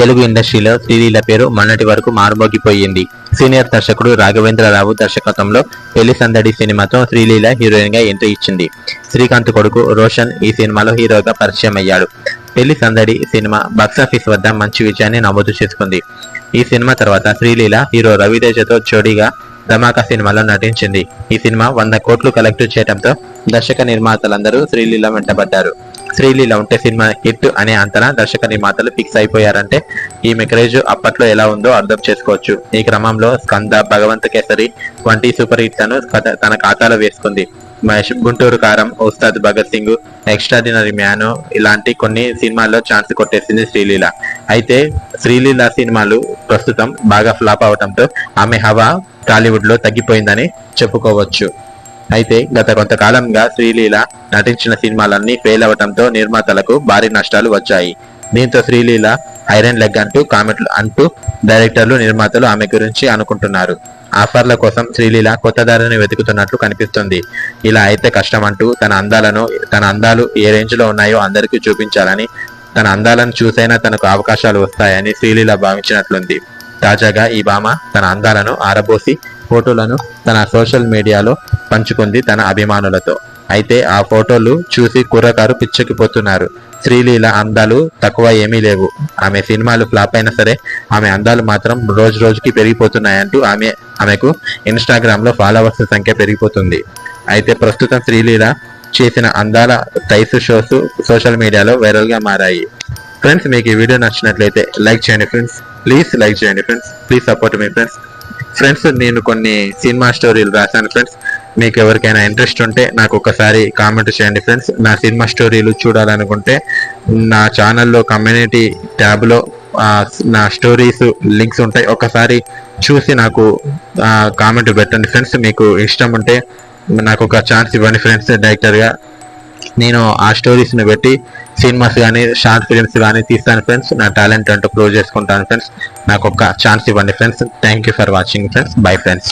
తెలుగు ఇండస్ట్రీలో శ్రీలీల పేరు మొన్నటి వరకు మారుమోగిపోయింది. సీనియర్ దర్శకుడు రాఘవేంద్రరావు దర్శకత్వంలో పెళ్ళి సందడి సినిమాతో శ్రీలీల హీరోయిన్గా ఎంట్రీ ఇచ్చింది. శ్రీకాంత్ కొడుకు రోషన్ ఈ సినిమాలో హీరోగా పరిచయం అయ్యాడు. పెళ్ళి సందడి సినిమా బాక్సాఫీస్ వద్ద మంచి విజయాన్ని నమోదు చేసుకుంది. ఈ సినిమా తర్వాత శ్రీలీల హీరో రవితేజతో జోడీగా ధమాకా సినిమాలో నటించింది. ఈ సినిమా వంద కోట్లు కలెక్ట్ చేయడంతో దర్శక నిర్మాతలందరూ శ్రీలీల వెంటబడ్డారు. శ్రీలీల ఉంటే సినిమా హిట్ అనే అంతనా దర్శక నిర్మాతలు ఫిక్స్ అయిపోయారంటే ఈమె క్రేజ్ అప్పట్లో ఎలా ఉందో అర్థం చేసుకోవచ్చు. ఈ క్రమంలో స్కంద భగవంత కేసరి వంటి సూపర్ హిట్లను కథ- తన ఖాతాలో వేసుకుంది. మహేష్ గుంటూరు కారం ఉస్తాద్ భగత్ సింగ్ ఎక్స్ట్రాడినరీ మ్యాన్ ఇలాంటి కొన్ని సినిమాల్లో ఛాన్స్ కొట్టేసింది శ్రీలీల. అయితే శ్రీలీల సినిమాలు ప్రస్తుతం బాగా ఫ్లాప్ అవడంతో ఆమె హవా టాలీవుడ్లో తగ్గిపోయిందని చెప్పుకోవచ్చు. అయితే గత కొంతకాలంగా శ్రీలీల నటించిన సినిమాలన్నీ ఫెయిల్ అవడంతో నిర్మాతలకు భారీ నష్టాలు వచ్చాయి. దీంతో శ్రీలీల ఐరన్ లెగ్ అంటూ కామెంట్లు అంటూ డైరెక్టర్లు నిర్మాతలు ఆమె గురించి అనుకుంటున్నారు. ఆఫర్ల కోసం శ్రీలీల కొత్త దారిని వెతుకుతున్నట్లు కనిపిస్తుంది. ఇలా అయితే కష్టం అంటూ తన అందాలను తన అందాలు ఏ రేంజ్లో ఉన్నాయో అందరికీ చూపించాలని తన అందాలను చూసైనా తనకు అవకాశాలు వస్తాయని శ్రీలీల భావించినట్లుంది. తాజాగా ఈ భామ తన అందాలను ఆరబోసి ఫోటోలను తన సోషల్ మీడియాలో పంచుకుంది తన అభిమానులతో. అయితే ఆ ఫోటోలు చూసి కుర్రకారు పిచ్చెక్కిపోతున్నారు. శ్రీలీల అందాలు తక్కువ ఏమీ లేవు. ఆమె సినిమాలు ఫ్లాప్ అయినా సరే ఆమె అందాలు మాత్రం రోజు రోజుకి పెరిగిపోతున్నాయంటూ ఆమె ఆమెకు ఇన్స్టాగ్రామ్లో ఫాలోవర్స్ సంఖ్య పెరిగిపోతుంది. అయితే ప్రస్తుతం శ్రీలీల చేసిన అందాల టైస్ షోస్ సోషల్ మీడియాలో వైరల్గా మారాయి. ఫ్రెండ్స్ మీకు ఈ వీడియో నచ్చినట్లయితే లైక్ చేయండి ఫ్రెండ్స్. ప్లీజ్ లైక్ చేయండి ఫ్రెండ్స్. ప్లీజ్ సపోర్ట్ మీ ఫ్రెండ్స్. ఫ్రెండ్స్ నేను కొన్ని సినిమా స్టోరీలు రాశాను ఫ్రెండ్స్. మీకు ఎవరికైనా ఇంట్రెస్ట్ ఉంటే నాకు ఒకసారి కామెంట్ చేయండి ఫ్రెండ్స్ నా సినిమా స్టోరీలు చూడాలనుకుంటే నా ఛానల్లో కమ్యూనిటీ ట్యాబ్లో నా స్టోరీస్ లింక్స్ ఉంటాయి. ఒకసారి చూసి నాకు కామెంట్ పెట్టండి ఫ్రెండ్స్ మీకు ఇష్టం ఉంటే నాకు ఒక ఛాన్స్ ఇవ్వండి ఫ్రెండ్స్ డైరెక్టర్గా నేను ఆ స్టోరీస్ని పెట్టి సినిమాస్ కానీ షార్ట్ ఫిల్మ్స్ కానీ తీస్తాను ఫ్రెండ్స్ నా టాలెంట్ అంటూ ప్రూవ్ చేసుకుంటాను ఫ్రెండ్స్ నాకు ఒక ఛాన్స్ ఇవ్వండి friends thank you for watching friends bye friends